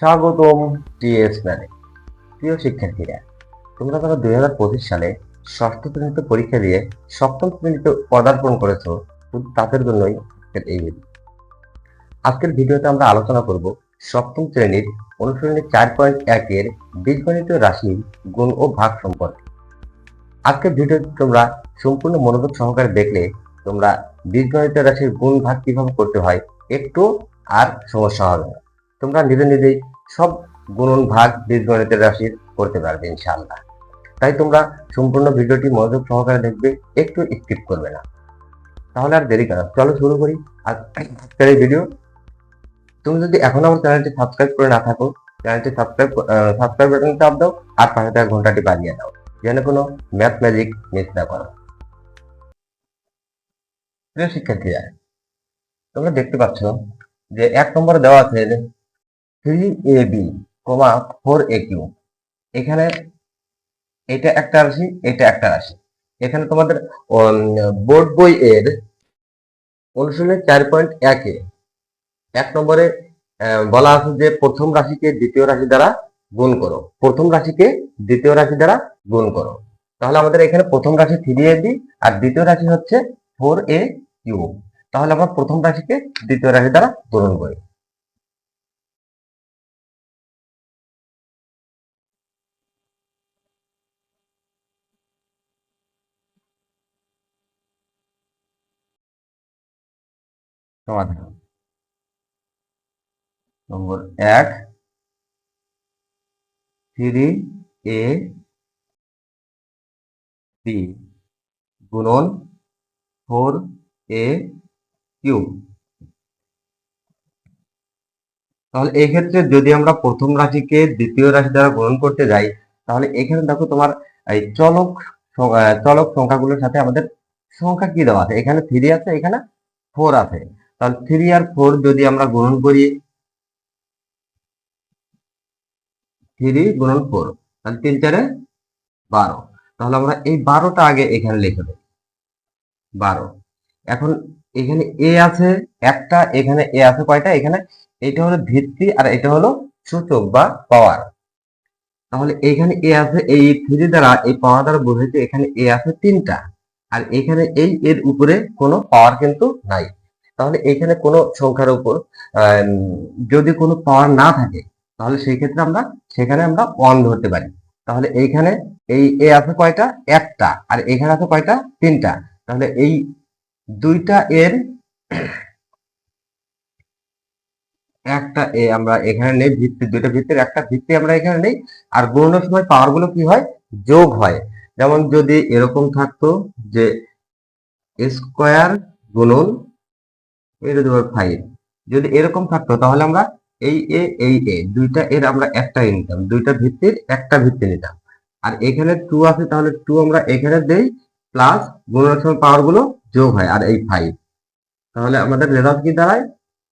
স্বাগতম টিএস ম্যানে। প্রিয় শিক্ষার্থীরা, তোমরা যারা দুই হাজার পঁচিশ সালে ষষ্ঠ শ্রেণীতে পরীক্ষা দিয়ে সপ্তম শ্রেণীতে পদার্পণ করেছ তাদের জন্যই আজকের এই ভিডিও আজকের ভিডিওতে আমরা আলোচনা করব সপ্তম শ্রেণির অনুশীলনী চার পয়েন্ট একের বীজগণিত রাশির গুণ ও ভাগ সম্পর্কে। আজকের ভিডিও তোমরা সম্পূর্ণ মনোযোগ সহকারে দেখলে তোমরা বীজগণিত রাশির গুণ ভাগ কীভাবে করতে হয় একটু আর সমস্যা হবে না। তোমরা নিজে নিজেই সব গুণন ভাগ বীজগণিতের রাশির করতে পারবে, ইনশাআল্লাহ। তাই তোমরা সম্পূর্ণ ভিডিওটি মনোযোগ সহকারে দেখবে, একটু স্কিপ করবে না। তাহলে আর দেরি কেন? চলো শুরু করি। আজকের এই ভিডিও তুমি যদি এখন আমার চ্যানেলটি সাবস্ক্রাইব করে না থাকো, চ্যানেলটি সাবস্ক্রাইব সাবস্ক্রাইব বাটন চাপ দাও, আর পাশে থাকা ঘন্টাটি বাজিয়ে দাও। যেন কোনো ম্যাথ ম্যাজিক মিস না করো। প্রিয় শিক্ষার্থীরা, তোমরা দেখতে পাচ্ছ যে এক নম্বরে দেওয়া আছে three A B comma four A Q এখানে এটা একটা রাশি, এটা একটা রাশি। এখানে তোমাদের বোর্ড বই এর অনুশীলনে চার পয়েন্ট একে এক নম্বরে বলা আছে যে প্রথম রাশিকে দ্বিতীয় রাশি দ্বারা গুণ করো। প্রথম রাশিকে দ্বিতীয় রাশি দ্বারা গুণ করো। তাহলে আমাদের এখানে প্রথম রাশি থ্রি এ বি আর দ্বিতীয় রাশি হচ্ছে ফোর এ কিউ তাহলে আমরা প্রথম রাশিকে দ্বিতীয় রাশি দ্বারা গুণন করি। সমাধান। নম্বর এক, থ্রি এ বি গুণন ফোর এ কিউ তাহলে এই ক্ষেত্রে যদি আমরা প্রথম রাশিকে দ্বিতীয় রাশি দ্বারা গুণন করতে যাই, তাহলে এখানে দেখো তোমার এই চলক চলক সংখ্যাগুলোর সাথে আমাদের সংখ্যা কি দেওয়া আছে? এখানে থ্রি আছে, এখানে ফোর আছে। তাহলে থ্রি আর ফোর যদি আমরা গুণন করি থ্রি গুণন ফোর তাহলে তিন চারে বারো। তাহলে আমরা এই বারোটা আগে এখানে লিখে দেব। বারো। এখন এখানে এ আছে, একটা, এখানে এ আছে কয়টা? এখানে এটা হলো ভিত্তি আর এটা হলো সূচক বা পাওয়ার তাহলে এখানে এ আছে এই থ্রি দ্বারা, এই পাওয়ার দ্বারা বোঝাইছে এখানে এ আছে তিনটা। আর এখানে এই এর উপরে কোনো পাওয়ার কিন্তু নাই। তাহলে এখানে কোনো সংখ্যার উপর যদি কোনো পাওয়ার না থাকে, তাহলে সেই ক্ষেত্রে আমরা, সেখানে আমরা অন ধরতে পারি। তাহলে এইখানে এই, এ আছে কয়টা? একটা। আর এখানে আছে কয়টা? তিনটা। তাহলে এই দুইটা এর, একটা এ আমরা এখানে নেই, ভিত্তি, দুইটা ভিত্তির একটা ভিত্তি আমরা এখানে নেই। আর গুণনের সময় পাওয়ারগুলো কি হয়? যোগ হয়। যেমন যদি এরকম থাকতো যে স্কোয়ার গুণন এটা দেবো ফাইভ যদি এরকম থাকতো, তাহলে আমরা এই এ এই এ দুইটা এর আমরা একটা নিতাম। দুইটা ভিত্তির একটা ভিত্তি নিতাম। আর এখানে টু আছে, তাহলে টু আমরা এখানে দেই প্লাস গুণনের পাওয়ারগুলো যোগ হয়, আর এই ফাইভ তাহলে আমাদের রেজাল্ট কি দাঁড়ায়?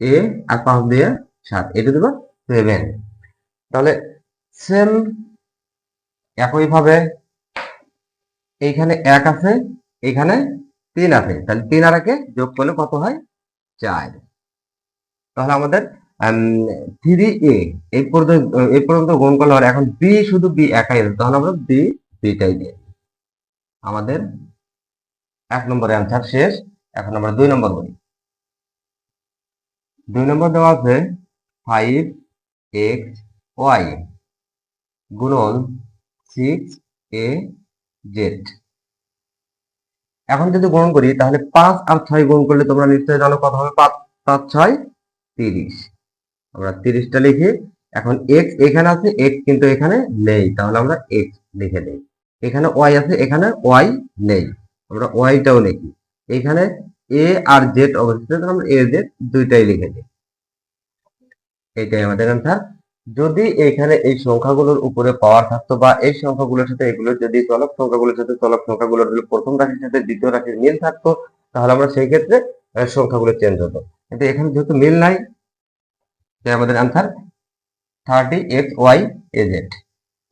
এ আর পাঁচ দিয়ে সাত। এটা দেবো সেভেন তাহলে সেম একইভাবে এইখানে এক আছে, এখানে তিন আছে। তাহলে তিন আর যোগ করলে কত হয়? চার। তাহলে আমাদের থ্রি এ এই পর্যন্ত এই পর্যন্ত গুণ করলে হয় এখন বি শুধু বি একাই তাহলে আমরা বি বিটাই দিয়ে। আমাদের এক নম্বরের অ্যান্সার শেষ, এখন আমরা দুই নম্বর বলি দুই নম্বর দেওয়া আছে ফাইভ এক্স ওয়াই গুণন সিক্স এ জেড এখন যদি গুণন করি, তাহলে পাঁচ আর ছয় গুণ করলে তোমরা নিশ্চয়ই জানো কত হবে? পাঁচ পাঁচ, ছয়, তিরিশ। আমরা তিরিশটা লিখি। এখন এক্স এখানে আছে এক্স কিন্তু এখানে নেই। তাহলে আমরা এক্স লিখে নেই এখানে ওয়াই আছে, এখানে ওয়াই নেই। আমরা ওয়াইটাও লিখি। এখানে এ আর জেড অবস্থিত আমরা এ জেড দুইটাই লিখে দিই। এটাই আমাদের অ্যান্সার যদি এখানে এই সংখ্যাগুলোর উপরে পাওয়ার থাকতো বা এই সংখ্যাগুলোর সাথে এগুলো যদি চলক সংখ্যাগুলোর সাথে চলক সংখ্যাগুলোর প্রথম রাশির সাথে দ্বিতীয় রাশির মিল থাকতো, তাহলে আমরা সেই ক্ষেত্রে সংখ্যাগুলো চেঞ্জ হতো। কিন্তু এখানে যেহেতু মিল নাই, তাই আমাদের answer thirty X Y A Z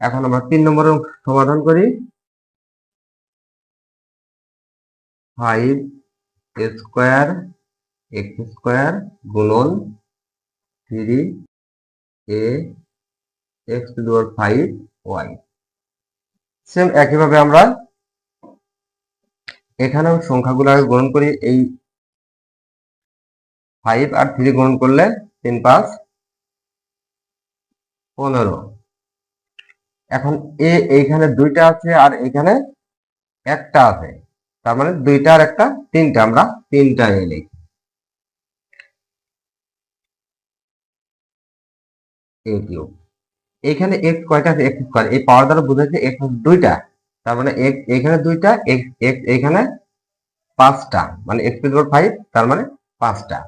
এখন আমরা তিন নম্বরের সমাধান করি। ফাইভ স্কোয়ার এক্স স্কোয়ার গুণন three A X to the power five Y same একইভাবে আমরা এখানেও সংখ্যাগুলো গ্রহণ করি, এই ফাইভ আর থ্রি গ্রহণ করলে তিন পাঁচ পনেরো। এখন এ এইখানে দুইটা আছে আর এখানে একটা আছে। তার মানে দুইটা আর একটা তিনটা, আমরা তিনটা এ লিখি। এ কিউব এখানে এক্স কয়টা? আছে এক্স স্কোয়ার এই পাওয়ার দ্বারা বোঝাচ্ছে এক্স দুইটা। তার মানে এক্স এখানে দুইটা এক্স এক্স এখানে পাঁচটা। মানে এক্স টু ফাইভ তার মানে পাঁচটা।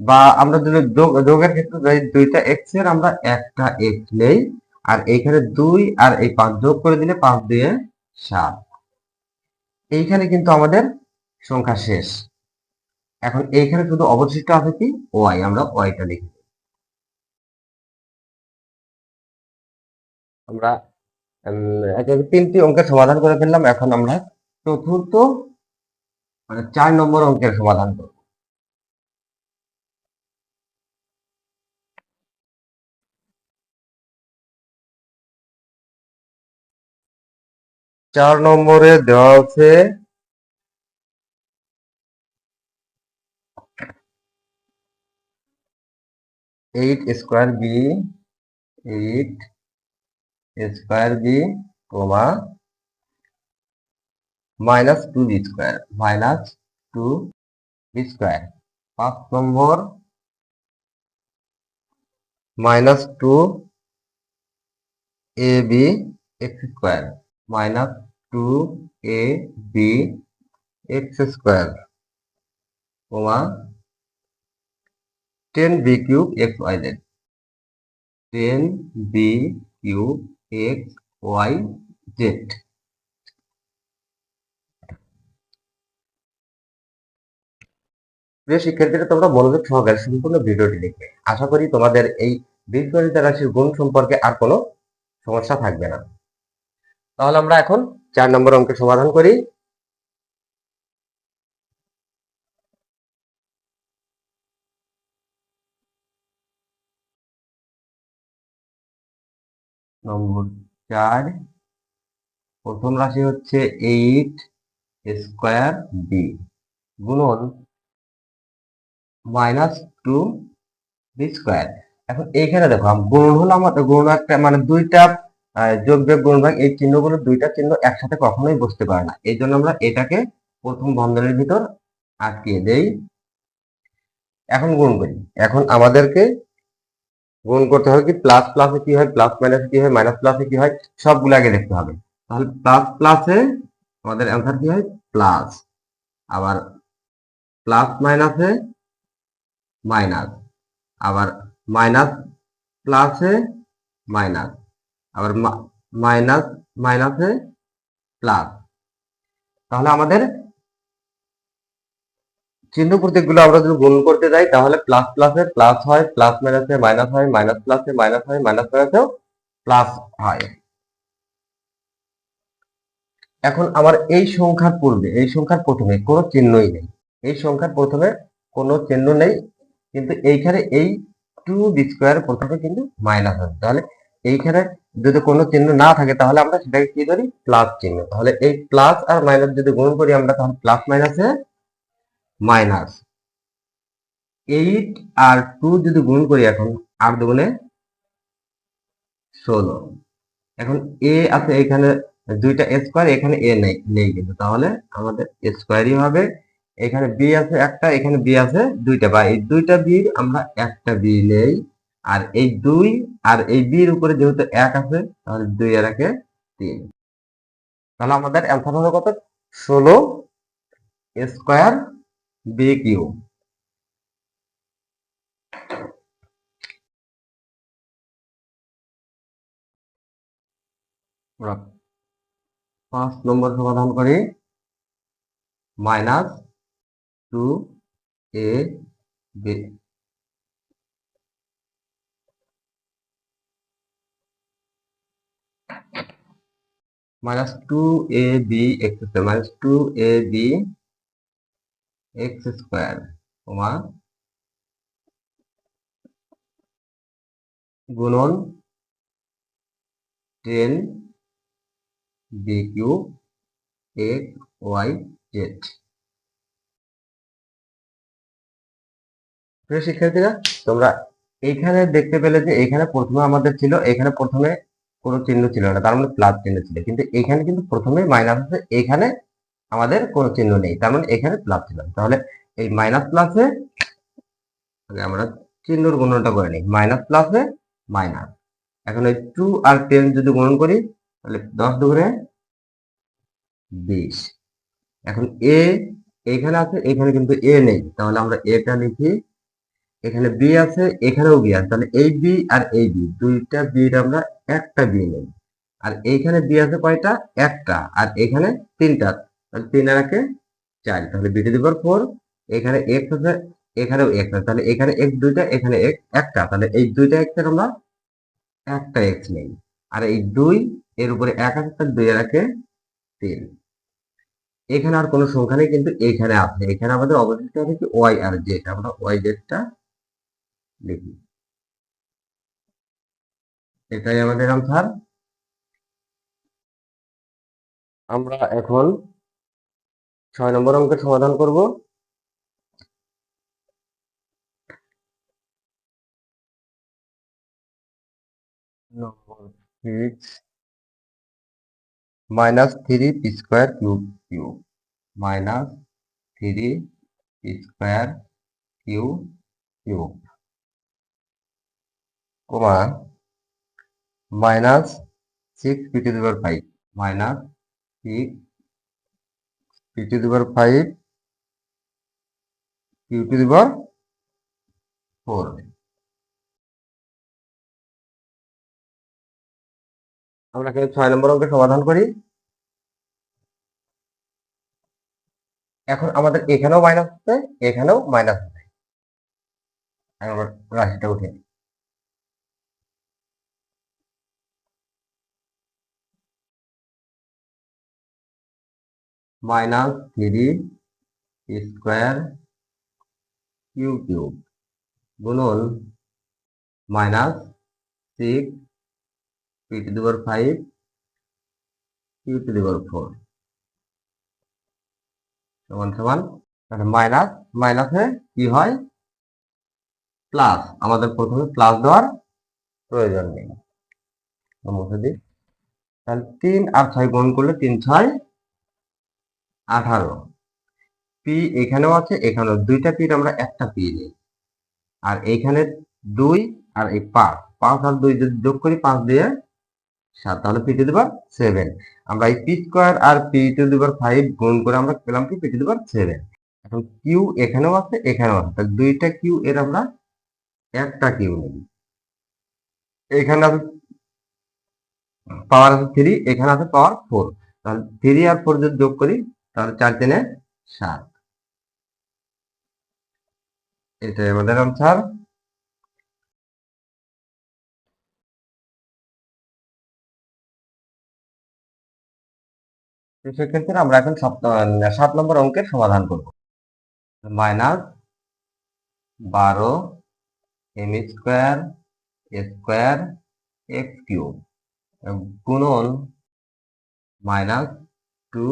বা আমরা যদি যোগের ক্ষেত্রে যাই দুইটা এক্সের, আমরা একটা এক্স নেই। আর এইখানে দুই আর এই পাঁচ যোগ করে দিলে পাঁচ দিয়ে সাত। এইখানে কিন্তু আমাদের সংখ্যা শেষ। এখন এইখানে শুধু অবশিষ্ট আছে কি? ওয়াই আমরা ওয়াইটা লিখি। আমরা তিনটি অঙ্কের সমাধান করে ফেললাম। এখন আমরা চতুর্থ মানে চার নম্বর অঙ্কের সমাধান করব। চার নম্বরে দেওয়া আছে eight square B eight square B comma minus two B square minus two B square পাঁচ নম্বর minus two A B X square minus two A B X square comma ten B cube X Y Z ten B cube X Y Z প্রিয় শিক্ষার্থীরা, তোমরা মনোযোগ সহকারে সম্পূর্ণ ভিডিওটি দেখবে। আশা করি তোমাদের এই বীজগণিত রাশির গুণ সম্পর্কে আর কোনো সমস্যা থাকবে না। তাহলে আমরা এখন চার নম্বর অঙ্কের সমাধান করি। নম্বর চার। প্রথম রাশি হচ্ছে এইট স্কোয়ার বি গুণন মাইনাস টু বি স্কোয়ার এখন এইখানে দেখো গুণ হলো আমাদের গুণ একটা মানে দুইটা যোগ বিয়োগ গুণ ভাগ, এই চিহ্নগুলো দুইটা চিহ্ন একসাথে কখনোই বসতে পারে না। এই জন্য আমরা এটাকে প্রথম বন্ধনীর ভিতর আটকিয়ে দেই। এখন গুণ করি। এখন আমাদেরকে গুণ করতে হবে কি? প্লাস প্লাসে কি হয়? প্লাস মাইনাসে কি হয়? মাইনাস প্লাসে কি হয়? সবগুলো আগে দেখতে হবে। তাহলে প্লাস প্লাসে আমাদের অ্যান্সার কি হয়? প্লাস আবার প্লাস মাইনাসে মাইনাস আবার মাইনাস প্লাসে মাইনাস আবার মাইনাস মাইনাসে প্লাস তাহলে আমাদের চিহ্ন প্রতীকগুলো আমরা যদি গুণ করতে যাই, তাহলে প্লাস প্লাসে প্লাস হয় প্লাস মাইনাসে মাইনাস হয় মাইনাস প্লাসে মাইনাস হয় মাইনাস মাইনাসেও প্লাস হয়। এখন আমার এই সংখ্যার পূর্বে, এই সংখ্যার প্রথমে কোনো চিহ্নই নেই। এই সংখ্যার প্রথমে কোনো চিহ্ন নেই, কিন্তু এইখানে এই টু বি স্কোয়ার প্রথমে কিন্তু মাইনাস হবে তাহলে এইখানে যদি কোনো চিহ্ন না থাকে, তাহলে আমরা সেটাকে কি ধরি? প্লাস চিহ্ন। তাহলে এই প্লাস আর মাইনাস যদি গুণ করি আমরা, তাহলে প্লাস মাইনাসে মাইনাস এইট আর টু যদি গুণ করি এখন, আট দুগুণে ষোলো। এখন এ আছে এখানে দুইটা স্কোয়ার, এখানে এ নেই নেই কিন্তু। তাহলে আমাদের স্কোয়ারই হবে। এখানে বি আছে একটা, এখানে বি আছে দুইটা। বা এই দুইটা বির আমরা একটা বি নেই। আর এই দুই আর এই বির উপরে যেহেতু এক আছে, তাহলে দুই আর একে তিন। তাহলে আমাদের অ্যান্সার হলো কত? ষোলো স্কোয়ার বি কিউ আমরা পাঁচ নম্বর সমাধান করি। Minus two A B. X 2ab two A B X square comma গুণন ten B Q Y Z শিক্ষার্থীরা, তোমরা এইখানে দেখতে পেলে যে এখানে প্রথমে আমাদের ছিল এখানে প্রথমে কোনো চিহ্ন ছিল না, তার মানে প্লাস চিহ্ন ছিল। কিন্তু এখানে কিন্তু প্রথমে মাইনাস আছে এখানে আমাদের কোনো চিহ্ন নেই। তার মানে এখানে প্লাস ছিল তাহলে এই মাইনাস প্লাসে আমরা চিহ্নর গুণনটা করে নিই। মাইনাস প্লাসে মাইনাস এখন ওই টু আর টেন যদি গুণন করি, তাহলে দশ দুগুণে বিশ। এখন এ এখানে আছে, এখানে কিন্তু এ নেই। তাহলে আমরা এটা লিখি। এখানে বি আছে, এখানেও বি আছে। তাহলে এই বি আর এই বি দুইটা বির আমরা একটা বি নেই। আর এইখানে বি আছে কয়টা? একটা। আর এখানে তিনটা। তাহলে তিন আর একে চার, তাহলে B to the power four এখানে এক্স আছে, এখানেও এক্স আছে, তাহলে এখানে এক্স দুইটা, এখানে এক্স একটা, তাহলে এই দুইটা এক্সের আমরা একটা এক্স নেই। আর এই দুই এর উপরে এক আছে, তাহলে দুই আর একে তিন। এখানে আর কোনো সংখ্যা নেই, কিন্তু এখানে আছে। এখানে আমাদের অবশিষ্ট আছে কি ওয়াই আর জেড আমরা ওয়াই জেডটা লিখি। এটাই আমাদের আনসার আমরা এখন ছয় নম্বর অঙ্কের সমাধান করব। নম্বর six minus three P square cube Q minus three P square Q cube comma minus six P to the five minus six P to the power five Q to the power four আমরা কিন্তু ছয় নম্বর অঙ্কের সমাধান করি। এখন আমাদের এখানেও minus আছে এখানেও মাইনাস এখন রাশিটা উঠে নিই। Minus three square Q cube গুণন minus six P to the power five Q to the power four সমান সমান মাইনাস মাইনাসে কি হয়? প্লাস আমাদের প্রথমে প্লাস দেওয়ার প্রয়োজন নেই। মুছে দিই। তাহলে তিন আর ছয় গুণ করলে তিন ছয় আঠারো। পি এখানেও আছে, এখানেও দুইটা পির আমরা একটা পি নিই। আর এইখানে দুই আর এই পাঁচ। পাঁচ আর দুই যদি যোগ করি, পাঁচ দিয়ে সাত, তাহলে পি টু দিবার সেভেন। আমরা এই P square R P to the power five গুণ করে আমরা পেলাম কি? P to the power seven. এখন কিউ এখানেও আছে এখানেও আছে। তাহলে দুইটা কিউ এর আমরা একটা কিউ নেই। এখানে আছে পাওয়ার আছে থ্রি এখানে আছে পাওয়ার ফোর তাহলে থ্রি আর ফোর যদি যোগ করি তাহলে চার তিনে সাত। এটাই আমাদের আনসার সেক্ষেত্রে আমরা এখন সাত নম্বর অঙ্কের সমাধান করব। মাইনাস বারো M square square X cube গুণন minus two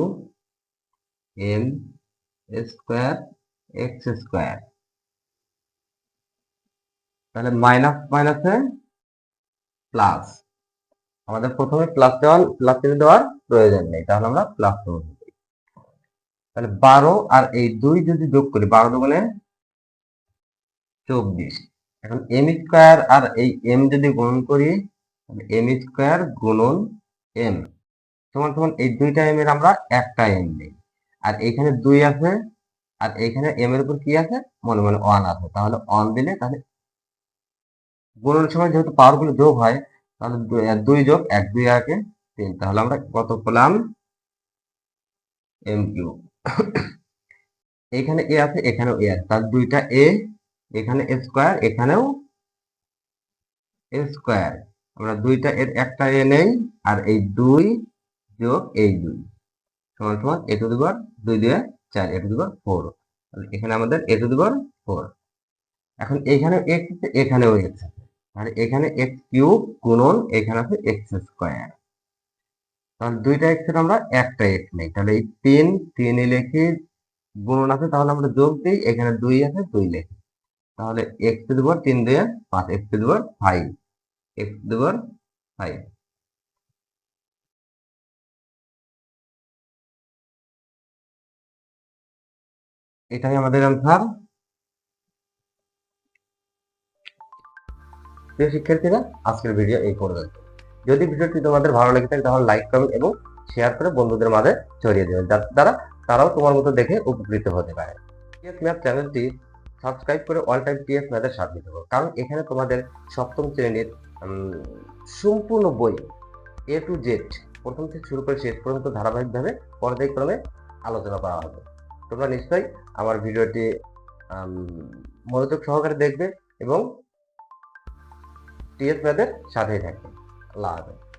M square X square. তাহলে মাইনাস মাইনাসে প্লাস আমাদের প্রথমে প্লাস দেওয়ার প্লাস দেওয়ার প্রয়োজন নেই। তাহলে আমরা প্লাস তাহলে বারো আর এই দুই যদি যোগ করি, বারো দুগুণে চব্বিশ। এখন এম স্কোয়ার আর এই এম যদি গুণন করি এম স্কোয়ার গুণন এম সমান সমান এই দুইটা এম এর আমরা একটা এম নেই। আর এখানে দুই আছে, আর এখানে এম এর উপর কি আছে? মনে মনে ওয়ান আছে। তাহলে ওয়ান দিলে তাহলে গুণনের সময় যেহেতু পাওয়ারগুলো যোগ হয়, তাহলে দুই যোগ এক, দুই আগে তিন। তাহলে আমরা কত পেলাম? এম কিউ এখানে এ আছে, এখানেও এ আছে। তাহলে দুইটা এ এখানে এ স্কোয়ার এখানেও এ স্কোয়ার আমরা দুইটা এর একটা এ নেই, আর এই দুই যোগ এই দুই। সমান সমান এ টু দিবার দুই দিয়ে চার, এ টু দিবার ফোর। এখানে আমাদের এ টু দিবার ফোর। এখন এখানে এক্স এখানেও এক্স তাহলে এখানে এক্স কিউব গুণন এখানে আছে এক্স স্কোয়ার। তাহলে দুইটা এক্সের আমরা একটা এক্স নেই। তাহলে এই তিন, তিনে লিখে গুণন আছে, তাহলে আমরা যোগ দিই, এখানে দুই আছে, দুই লিখি। তাহলে এক্স টু দেবর তিন দিয়ে পাঁচ X to five X to five এটাই আমাদের অ্যান্সার প্রিয় শিক্ষার্থীরা, আজকের ভিডিও এই পর্যন্ত। যদি ভিডিওটি তোমাদের ভালো লেগে থাকে, তাহলে লাইক কমেন্ট এবং শেয়ার করে বন্ধুদের মাঝে ছড়িয়ে দেবেন যাতে তারা তারাও তোমার মতো দেখে উপকৃত হতে পারে। টিএস ম্যাথ চ্যানেলটি সাবস্ক্রাইব করে অল টাইম টিএস ম্যাথের সাথে দেবো কারণ এখানে তোমাদের সপ্তম শ্রেণির সম্পূর্ণ বই এ টু জেড প্রথম থেকে শুরু করে শেষ পর্যন্ত ধারাবাহিকভাবে পর্যায়ক্রমে আলোচনা করা হবে। তোমরা নিশ্চয়ই আমার ভিডিওটি মনোযোগ সহকারে দেখবে এবং টিএস ম্যাথের সাথেই থাকবে। আল্লাহ হাফেজ।